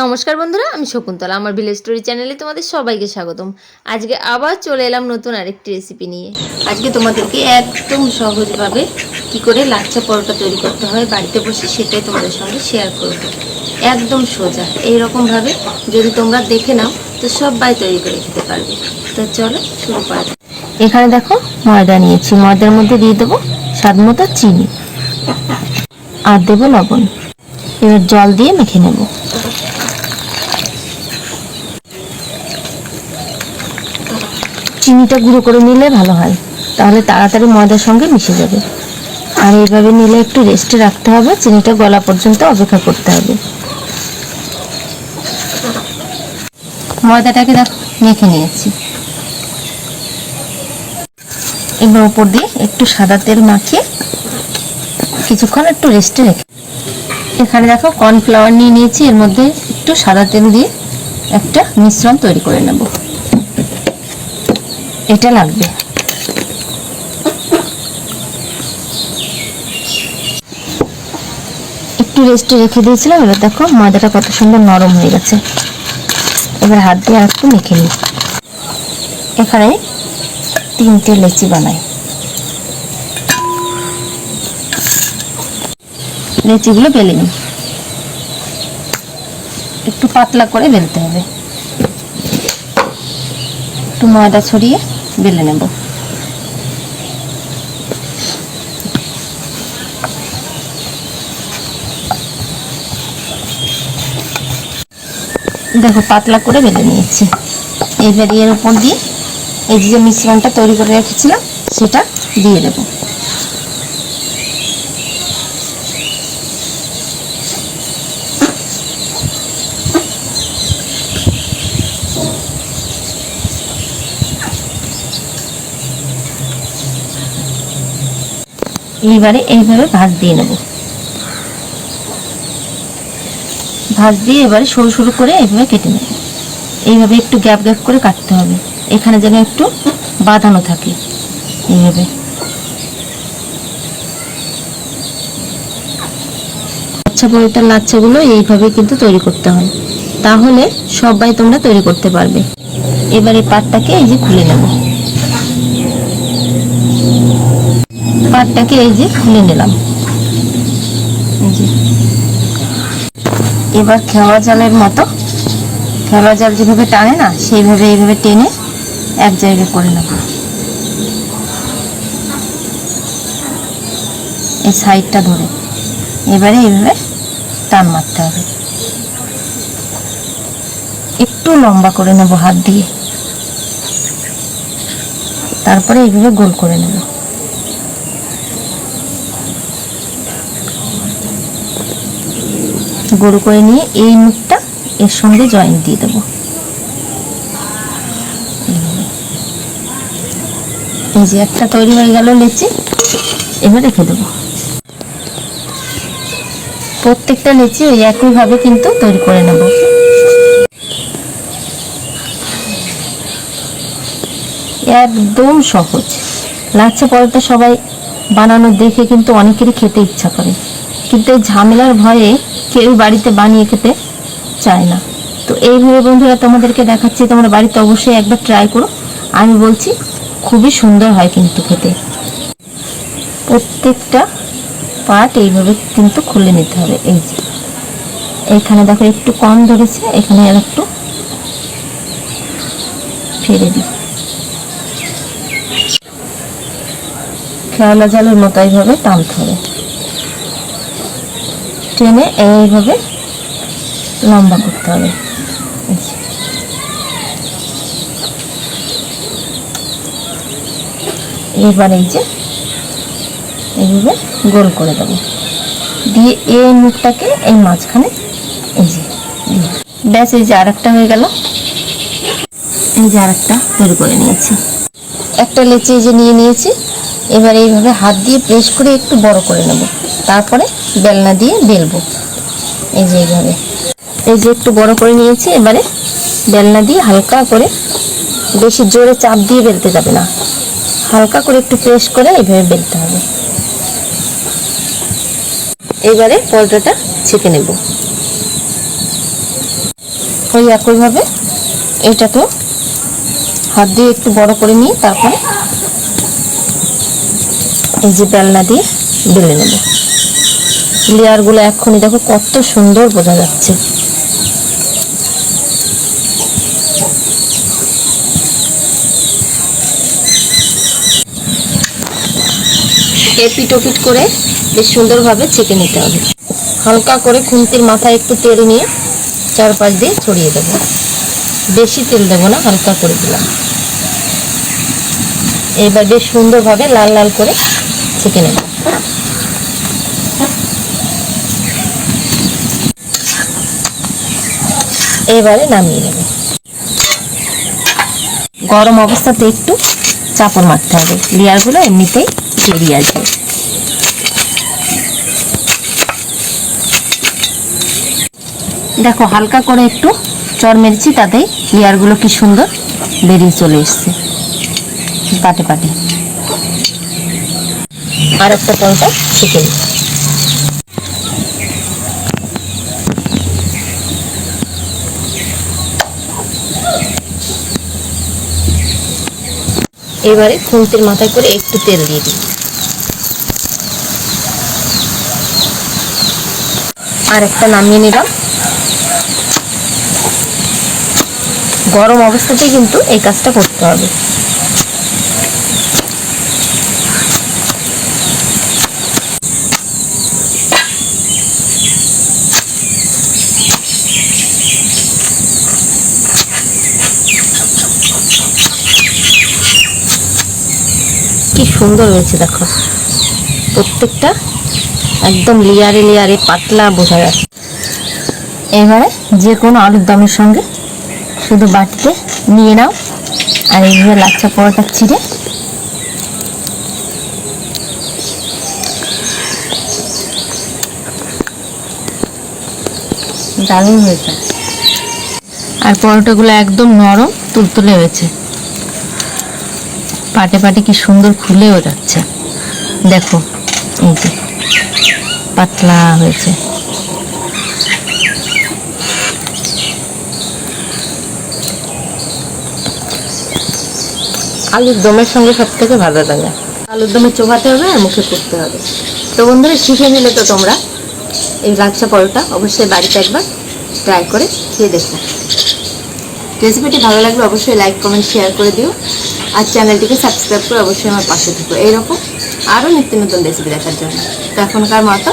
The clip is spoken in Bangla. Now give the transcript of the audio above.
নমস্কার বন্ধুরা, আমি শকুন্তলা। আমার ভিলেজ স্টোরি চ্যানেলে তোমাদের সবাইকে স্বাগতম। আজকে আবার চলে এলাম নতুন আরেকটি রেসিপি নিয়ে। আজকে তোমাদেরকে একদম সহজভাবে কি করে লাচ্ছা পরোটা তৈরি করতে হয়, বাড়িতে বসে সেটাই তোমাদের সঙ্গে শেয়ার করব। একদম সোজা। এইরকমভাবে যদি তোমরা দেখে নাও, তো সবাই তৈরি করে খেতে পারবে। তো চলো শুরু করা। এখানে দেখো, ময়দা নিয়েছি। ময়দার মধ্যে দিয়ে দেবো স্বাদ মতো চিনি। আর দেবো লবণ। এবার জল দিয়ে মেখে নেব। চিনিটা গুঁড়ো করে নিলে ভালো হয়। তাহলে তাড়াতাড়ি ময়দার সঙ্গে মিশে যাবে। আর এইভাবে নিলে একটু রেস্টে রাখতে হবে, চিনিটা গলা পর্যন্ত অপেক্ষা করতে হবে। ময়দাটাকে দেখো, মেখে নিয়েছি। এবার উপর দিয়ে একটু সাদা তেল মাখিয়ে কিছুক্ষণ একটু রেস্টে রেখে এখানে দেখো কর্নফ্লাওয়ার নিয়ে নিয়েছি, এর মধ্যে একটু সাদা তেল দিয়ে একটা মিশ্রণ তৈরি করে নেব। এটা লাগবে। একটু রেস্টে রেখে দিয়েছিলাম, এবার দেখো ময়দাটা কত সুন্দর নরম হয়ে গেছে। এবার হাত দিয়ে আর একটু মেখে নিই। এখানে তিনটে লেচি বানাই। লেচিগুলো বেলে নিই। একটু পাতলা করে বেলতে হবে। একটু ময়দা ছড়িয়ে বেলে নেব দেখো, পাতলা করে বেলে নিয়েছি। এইবার এর উপর দিয়ে এই যে মিশ্রণটা তৈরি করে রেখেছিলাম, সেটা দিয়ে দেব। এইবারে এইভাবে ভাঁজ দিয়ে নেব। ভাজ দিয়ে এবারে সরু সরু করে এইভাবে কেটে নেব। এইভাবে একটু গ্যাপ গ্যাপ করে কাটতে হবে। এখানে যেন একটু বাঁধানো থাকে এইভাবে। লাচ্ছা পরোটার লাচ্ছাগুলো এইভাবে কিন্তু তৈরি করতে হয়। তাহলে সবাই তোমরা তৈরি করতে পারবে। এবারে পাটটাকে এই যে খুলে নেব। পাটটাকে এই যে খুলে নিলাম। এবার খেওয়া জালের মতো, খেওয়া জাল যেভাবে টানে না, সেইভাবে এইভাবে টেনে এক জায়গায় করে নেব। এই সাইডটা ধরে। এবারে এইভাবে টান মারতে হবে। একটু লম্বা করে নেব হাত দিয়ে। তারপরে এইভাবে গোল করে নেব। গরু করে নিয়ে এই মুখটা এর সঙ্গে জয়েন্ট দিয়ে দেবো। এই যে একটা তৈরি হয়ে গেল লেচি, এবার রেখে দেবো। প্রত্যেকটা লেচি ওই একইভাবে কিন্তু তৈরি করে নেব। একদম সহজ। লাচ্ছা পরোটা সবাই বানানো দেখে কিন্তু অনেকেরই খেতে ইচ্ছা করে। কিন্তু এই ঝামেলার ভয়ে কেউ বাড়িতে বানিয়ে খেতে চায় না। তো এইভাবে বন্ধুরা তোমাদেরকে দেখাচ্ছি, তোমরা বাড়িতে অবশ্যই একবার ট্রাই করো। আমি বলছি, খুবই সুন্দর হয় কিন্তু খেতে। প্রত্যেকটা পার্ট এইভাবে কিন্তু খুলে নিতে হবে। এই যে, এখানে দেখো একটু কম ধরেছে, এখানে আর একটু ফেলে দিই। খেয়ালা জালের মতো এইভাবে টানতে হবে। টেনে এইভাবে লম্বা করতে হবে। এবার এই যে এইভাবে গোল করে দেবো। দিয়ে এই মুখটাকে এই মাঝখানে এই যে ব্যাস, এই যে আরেকটা হয়ে গেল। এই যে আরেকটা তৈরি করে নিয়েছি। একটা লেচি যে নিয়ে নিয়েছি। এবার এইভাবে হাত দিয়ে প্রেস করে একটু বড় করে নেব। তারপরে বেলনা দিয়ে বেলবো। এই যে এইভাবে। এই যে একটু বড় করে নিয়েছি, এবারে বেলনা দিয়ে হালকা করে বেশি জোরে চাপ দিয়ে বেলতে যাবে না। হালকা করে একটু প্রেস করে এইভাবে বেলতে হবে। এবারে পরোটাটা ছেঁকে নেব। ওই একইভাবে এটাকেও হাত দিয়ে একটু বড় করে নিয়ে তারপরে এই যে বেলনা দিয়ে বেলে নেব। লেয়ারগুলো এক্ষুনি দেখো কত সুন্দর বোঝা যাচ্ছে। এপিট ওপিট করে বেশ সুন্দরভাবে ছেঁকে নিতে হবে। হালকা করে খুন্তির মাথায় একটু তেল নিয়ে চারপাশ দিয়ে ছড়িয়ে দেবো। বেশি তেল দেবো না, হালকা করে দিলাম। এবার বেশ সুন্দরভাবে লাল লাল করে ছেঁকে নেব। এবারে নামিয়ে নেব। গরম অবস্থাতে একটু চাপড় মারতে হবে। লেয়ারগুলো এমনিতেই বেরিয়ে আসবে দেখো, হালকা করে একটু চর মেরেছি তাতেই লেয়ারগুলো কি সুন্দর বেরিয়ে চলে এসছে। পাটে পাটে। আর একটা পরোটা শিখে নিই। এবারে খুন্তির মাথায় করে একটু তেল দিয়ে দিই। আর একটা নামিয়ে নিলাম। গরম অবস্থাতেই কিন্তু এই কাজটা করতে হবে কি সুন্দর হয়েছে, দেখো। প্রত্যেকটা একদম লেয়ারে লেয়ারে পাতলা বোঝা যাচ্ছে। এবারে যে কোনো আলুর দমের সঙ্গে শুধু বাটিতে নিয়ে নাও। আর এইভাবে লাচ্ছা পরোটা ছিঁড়ে দারুণ হয়েছে। আর পরোটাগুলো একদম নরম, তুলতুলে হয়েছে। পাটে পাটে কি সুন্দর খুলেও যাচ্ছে। দেখো, এই যে পাতলা হয়েছে। আলুর দমের সঙ্গে সব থেকে ভালো লাগে। আলুর দমে চোখাতে হবে আর মুখে করতে হবে। তো বন্ধুরা, শিখে নিলে তো তোমরা এই লাচ্ছা পরোটা অবশ্যই বাড়িতে একবার ট্রাই করে খেয়ে দেখো। রেসিপিটি ভালো লাগলে অবশ্যই লাইক কমেন্ট শেয়ার করে দিও। আর চ্যানেলটিকে সাবস্ক্রাইব করে অবশ্যই আমার পাশে থাকব এইরকম আরও নিত্য নতুন রেসিপি দেখার জন্য। তো এখনকার মতো